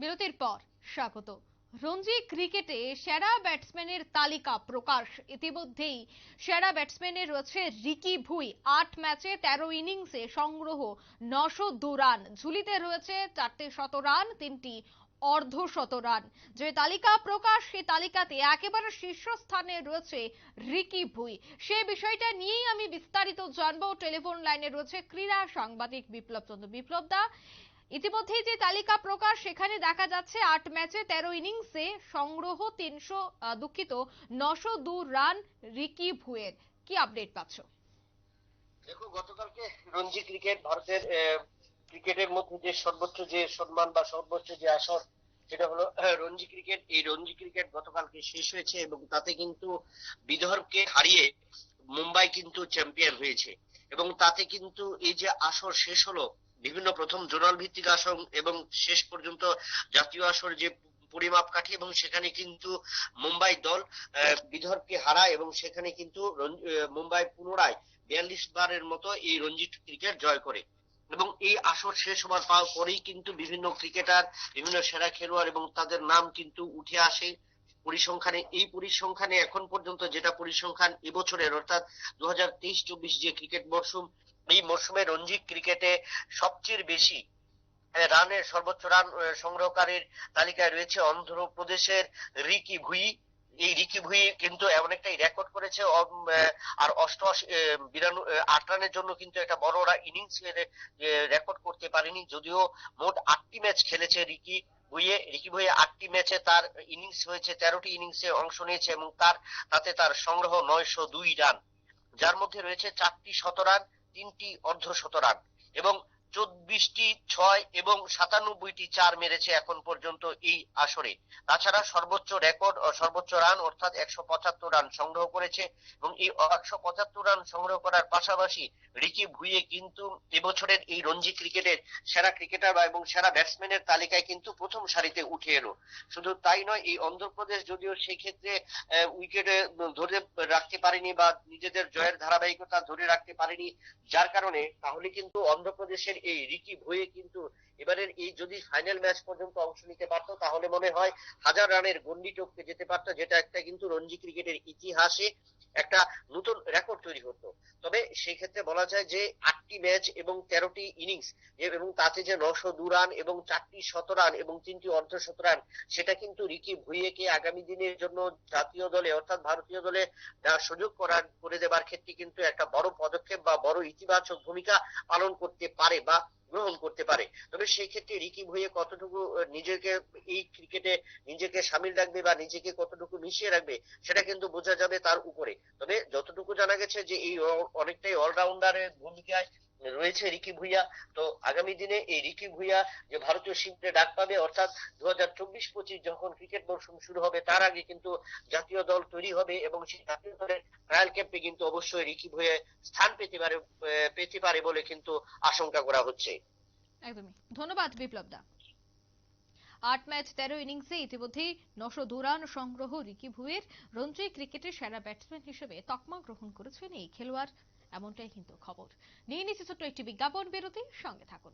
বিরতির পর স্বাগত। রঞ্জি ক্রিকেটে সেরা ব্যাটসম্যানের তালিকা প্রকাশ। ইতিমধ্যেই সেরা ব্যাটসম্যানের রয়েছে রিকি ভুই। আট ম্যাচে তেরো ইনিংসে সংগ্রহ নশো রান। ঝুলিতে রয়েছে চারটে শত রান, তিনটি অর্ধ শত রান। যে তালিকা প্রকাশ সেই তালিকাতে একেবারে শীর্ষস্থানে রয়েছে রিকি ভুই। সে বিষয়টা নিয়েই আমি বিস্তারিত জানব। টেলিফোন লাইনে রয়েছে ক্রীড়া সাংবাদিক বিপ্লব চন্দ্র বিপ্লব দা। ইতিমধ্যেই যে তালিকা প্রকাশ, সেখানে দেখা যাচ্ছে আট ম্যাচে তেরো ইনিংসে সংগ্রহ তিনশো দুঃখিত নশো দু রান রিকি ভুয়ের। কি আপডেট পাচ্ছ? দেখো, গতকালকে রঞ্জি ক্রিকেট, ভারতের ক্রিকেটের মধ্যে যে সর্বোচ্চ যে সম্মান বা সর্বোচ্চ যে আসর, সেটা হলো রঞ্জি ক্রিকেট। এই রঞ্জি ক্রিকেট গতকালকে শেষ হয়েছে এবং তাতে কিন্তু বিদর্ভকে হারিয়ে মুম্বাই কিন্তু চ্যাম্পিয়ন হয়েছে। এবং তাতে কিন্তু এই যে আসর শেষ হলো, বিভিন্ন প্রথম জোনাল ভিত্তিক আসর এবং শেষ পর্যন্ত জাতীয় আসর যে পরিমাপ কাঠি এবং সেখানে কিন্তু মুম্বাই দল বিদর্ভকে হারায় এবং সেখানে কিন্তু মুম্বাই পুনরায় বিয়াল্লিশ বারের মতো এই রঞ্জি ক্রিকেট জয় করে। এবং এই আসর শেষ হওয়ার পরেই কিন্তু বিভিন্ন ক্রিকেটার, বিভিন্ন সেরা খেলোয়াড় এবং তাদের নাম কিন্তু উঠে আসে। পরিসংখ্যানে, এই পরিসংখ্যানে এখন পর্যন্ত যেটা পরিসংখ্যান এবছরের, অর্থাৎ দু হাজার তেইশ চব্বিশ যে ক্রিকেট মরশুম এই মরশুমে রঞ্জি ক্রিকেটে সবচেয়ে বেশি রানের সর্বোচ্চ রান সংগ্রহকারীর তালিকায় রয়েছে অন্ধ্রপ্রদেশের রিকি ভুই। এই রিকি ভুই কিন্তু এমন একটাই রেকর্ড করেছে আর অষ্টআশি বিরানব্বই আট রানের জন্য কিন্তু একটা বড় ইনিংস রেকর্ড করতে পারেনি। যদিও মোট আটটি ম্যাচ খেলেছে রিকি ভুইয়ে। রিকি ভুইয়ে আটটি ম্যাচে তার ইনিংস হয়েছে, তেরোটি ইনিংসে অংশ নিয়েছে এবং তার, তাতে তার সংগ্রহ নয়শো দুই রান। যার মধ্যে রয়েছে চারটি শতরান, তিনটি অর্ধ শতরান এবং চব্বিশটি ছয় এবং সাতানব্বইটি চার মেরেছে এখন পর্যন্ত এই আসরে। তাছাড়া সর্বোচ্চ রেকর্ড সর্বোচ্চ রান, অর্থাৎ একশো পঁচাত্তর রান সংগ্রহ করেছে এবং এই একশো পঁচাত্তর রান সংগ্রহ করার পাশাপাশি রিকি ভুইয়ে কিন্তু এবছরের এই রঞ্জি ক্রিকেটের সেরা ক্রিকেটার বা এবং সেরা ব্যাটসম্যানের তালিকায় কিন্তু প্রথম সারিতে উঠে এলো। শুধু তাই নয়, এই অন্ধ্রপ্রদেশ যদিও সেই ক্ষেত্রে উইকেটে ধরে রাখতে পারেনি বা নিজেদের জয়ের ধারাবাহিকতা ধরে রাখতে পারেনি, যার কারণে, তাহলে কিন্তু অন্ধ্রপ্রদেশের এই রিকি ভয়ে কিন্তু এবারের এই যদি ফাইনাল ম্যাচ পর্যন্ত অংশ নিতে পারতো, তাহলে মনে হয় হাজার রানের গন্ডি টপকে যেতে পারতো, যেটা একটা কিন্তু রঞ্জি ক্রিকেটের ইতিহাসে একটা নতুন রেকর্ড তৈরি হতো তবে সেই ক্ষেত্রে বলা যায় যে, আটটি ম্যাচ এবং তেরোটি ইনিংস এবং তাতে যে নশো দু রান এবং চারটি শত রান এবং তিনটি অর্ধ শত রান সেটা কিন্তু রিকি ভুইয়েকে আগামী দিনের জন্য জাতীয় দলে, অর্থাৎ ভারতীয় দলে সুযোগ করার, করে দেবার ক্ষেত্রে কিন্তু একটা বড় পদক্ষেপ বা বড় ইতিবাচক ভূমিকা পালন করতে পারে বা গ্রহণ করতে পারে। তবে সেই ক্ষেত্রে রিকি ভুঁইয়ে কতটুকু নিজেকে এই ক্রিকেটে নিজেকে সামিল রাখবে বা নিজেকে কতটুকু মিশিয়ে রাখবে, সেটা কিন্তু বোঝা যাবে তার উপরে। তবে যতটুকু জানা গেছে যে এই অনেকটাই অলরাউন্ডারের ভূমিকায় রয়েছে রিকি ভুইয়া। তো আগামী দিনে এই রিকি ভুইয়া যে ভারতীয় শিবিরে ডাক পাবে, অর্থাৎ দু হাজার চব্বিশ পঁচিশ যখন ক্রিকেট মরশুম শুরু হবে, তার আগে কিন্তু জাতীয় দল তৈরি হবে এবং সেই জাতীয় দলের ট্রায়াল ক্যাম্পে কিন্তু অবশ্যই রিকি ভুইয়া স্থান পেতে পারে পেতে পারে বলে কিন্তু আশঙ্কা করা হচ্ছে। একদমই। ধন্যবাদ বিপ্লব দা। আট ম্যাচ তেরো ইনিংসে ইতিমধ্যেই নশো রান সংগ্রহ রিকি ভুয়ের রঞ্জি ক্রিকেটের সেরা ব্যাটসম্যান হিসেবে তকমা গ্রহণ করেছেন এই খেলোয়াড়। এমনটাই কিন্তু খবর। নিয়ে নিচ্ছে ছোট্ট একটি বিজ্ঞাপন বিরতি সঙ্গে থাকুন।